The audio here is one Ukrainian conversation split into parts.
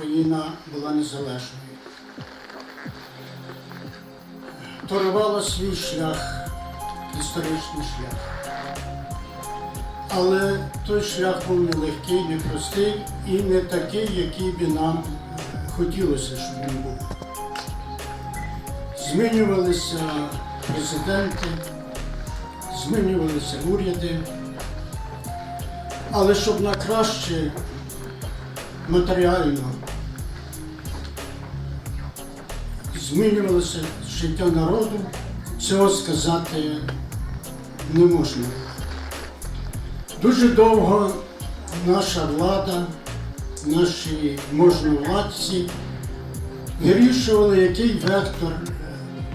Україна була незалежною. Торувала свій шлях, історичний шлях. Але той шлях був нелегкий, непростий і не такий, який би нам хотілося, щоб він був. Змінювалися президенти, змінювалися уряди, але щоб на краще матеріально змінювалося життя народу, цього сказати не можна. Дуже довго наша влада, наші можновладці вирішували, який вектор е,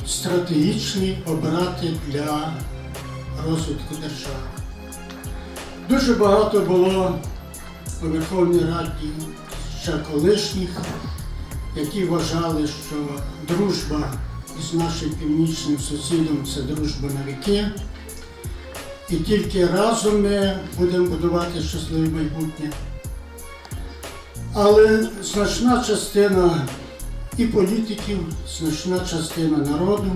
стратегічний обрати для розвитку держави. Дуже багато було у Верховній Раді ще колишніх, які вважали, що дружба із нашим північним сусідом це дружба на віки. І тільки разом ми будемо будувати щасливе майбутнє. Але значна частина і політиків, значна частина народу,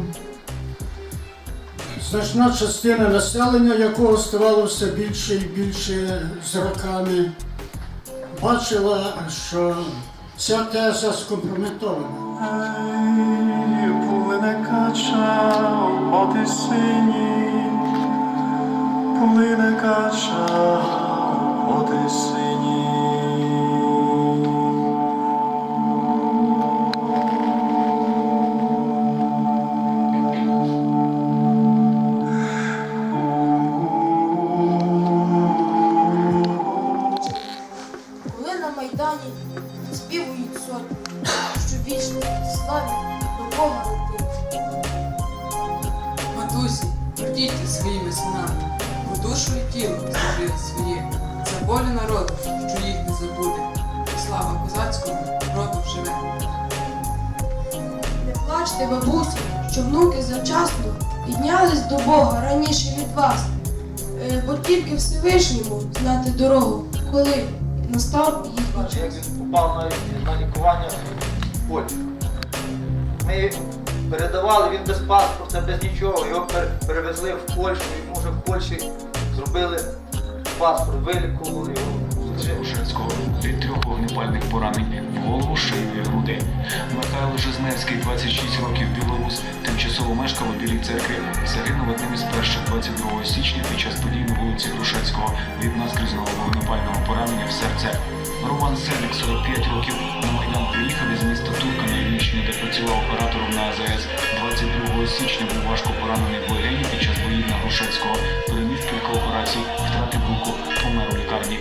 значна частина населення, якого ставало все більше і більше з роками, бачила, що ця теза скомпрометована. Плине кача по тисині, плине кача по тисині. На Майдані співують сотні, що вічно славі до Бога летить. Матусі, гордійте своїми синами, бо душу і тіло зробили своє, за волю народу, що їх не забуде, слава козацького роду живе. Не плачте, бабусі, що внуки завчасно піднялись до Бога раніше від вас, Е, бо тільки Всевишньому знати дорогу, коли настав їхній Знаєте, як він попав на, на лікування в Польщу. Ми передавали, він без паспорта, без нічого. Його перевезли в Польщу, йому вже в Польщі зробили паспорт, вилікували його. Від трьох вогнепальних поранень в голову, шию і груди. Михайло Жизневський, 26 років білорус, тимчасово мешкав у Білій церкві, загинув одним із перших 22 січня під час подій на вулиці Грушевського від наскрізного вогнепального поранення в серце. Роман Селік, 45 років, на Майдан приїхав із міста Турка на Рівненщині, де працював оператором на АЗС. 22 січня був важко поранений в легені під час боїв на Грушевського. Переміг кілька операцій, втратив руку, помер у лікарні.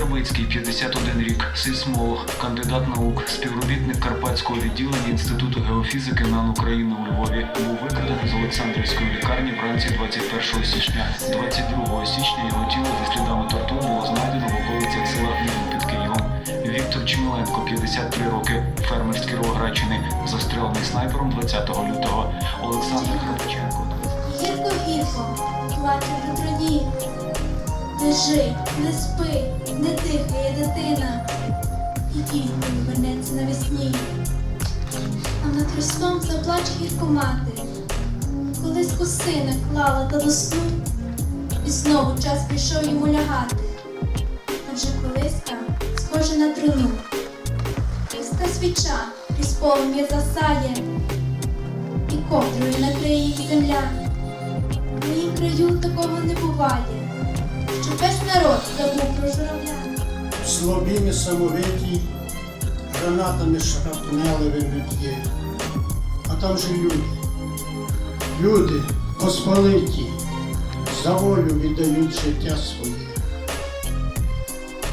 Вербицький, 51 рік, сейсмолог, кандидат наук, співробітник Карпатського відділення Інституту геофізики НАН України у Львові, був викрадений з Олександрівської лікарні вранці 21 січня. 22 січня його тіло зі слідами тортур було знайдено в околицях села Гнівин під Києвом. Віктор Чимиленко, 53 роки, фермер з Кіровоградщини, застрелений снайпером 20 лютого. Олександр Храпченко, Гірко гірко, плаче на траві. Лежи, не спи, не дихає дитина. І тільки вернеться навесні. А над рослом заплаче гірко мати. Колись косина клала та до сну, і знову час прийшов йому лягати. А вже колиска схожа на труну. Пуста свіча крізь полум'я засає, і ковдрою накриє її земля. В моїм краю такого не буває, що весь народ забув про журавля. Слабі несамовиті, гранатами шрапнелевими б'є. А там же люди. Люди посполиті, за волю віддають життя своє.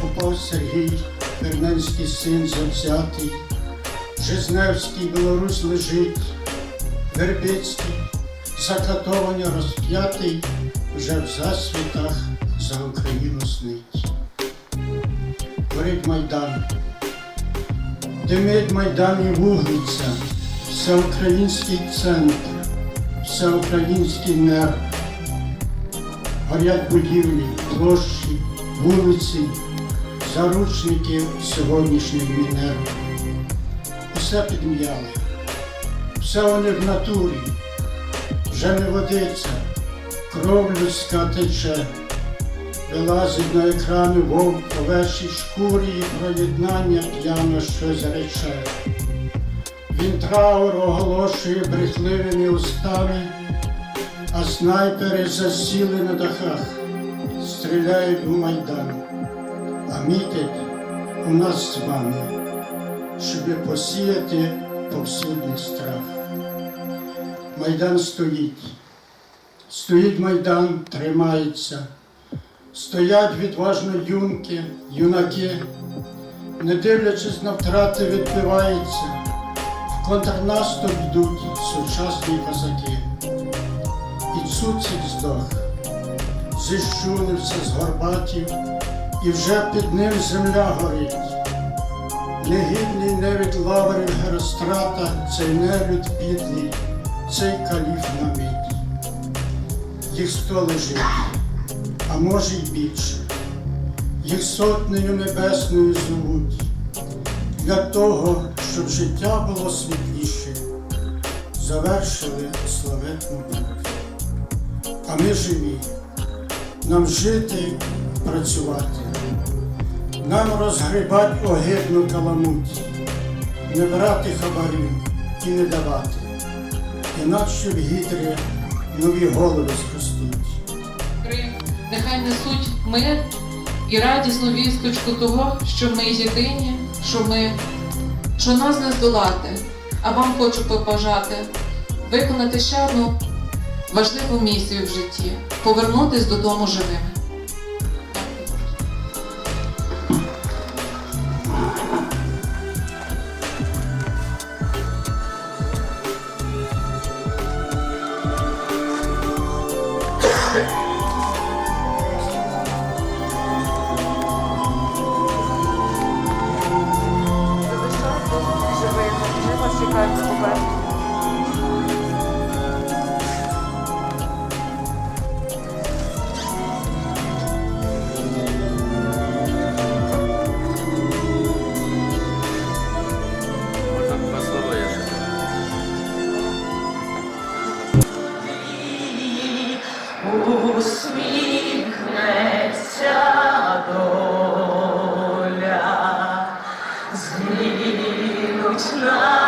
Попав Сергій, Верменський син завзятий, Жизневський Білорусь лежить, Вербицький, закатований розп'ятий, вже в засвітах за Україну снить горить Майдан. Димить Майдан і вуглиця, всеукраїнський центр, всеукраїнський нерв. Горять будівлі, площі, вулиці, заручників сьогоднішніх мінер. Усе підм'яли, все вони в натурі, вже не водиться, кров людська тече, вилазить на екрани вовк у овечій шкурі і про єднання п'яно щось рече. Він траур оголошує брехливими устами, а снайпери засіли на дахах, стріляють у майдан, а мітять у нас з вами, щоб посіяти повсюдний страх. Майдан стоїть, стоїть майдан, тримається, стоять відважно юнки, юнаки, не дивлячись на втрати, відбиваються. В контрнаступ йдуть сучасні козаки. І цуцик здох, зіщунився з горбатів, і вже під ним земля горить. Негідний не від лаврів Герострата, цей нелюд підлий, цей каліф на. Їх сто лежить, а може й більше. Їх сотнею небесною зовуть для того, щоб життя було світліше, завершили славетну путь. А ми живі, нам жити, працювати, нам розгрібать огидну каламуть, не брати хабарів і не давати, інакше в гідрі нові голови зростуть. Нехай несуть мир і радісну вісточку того, що ми єдині, що ми, що нас не здолати. А вам хочу побажати виконати ще одну важливу місію в житті повернутись додому живими. Усміхнеться доля, згинуть на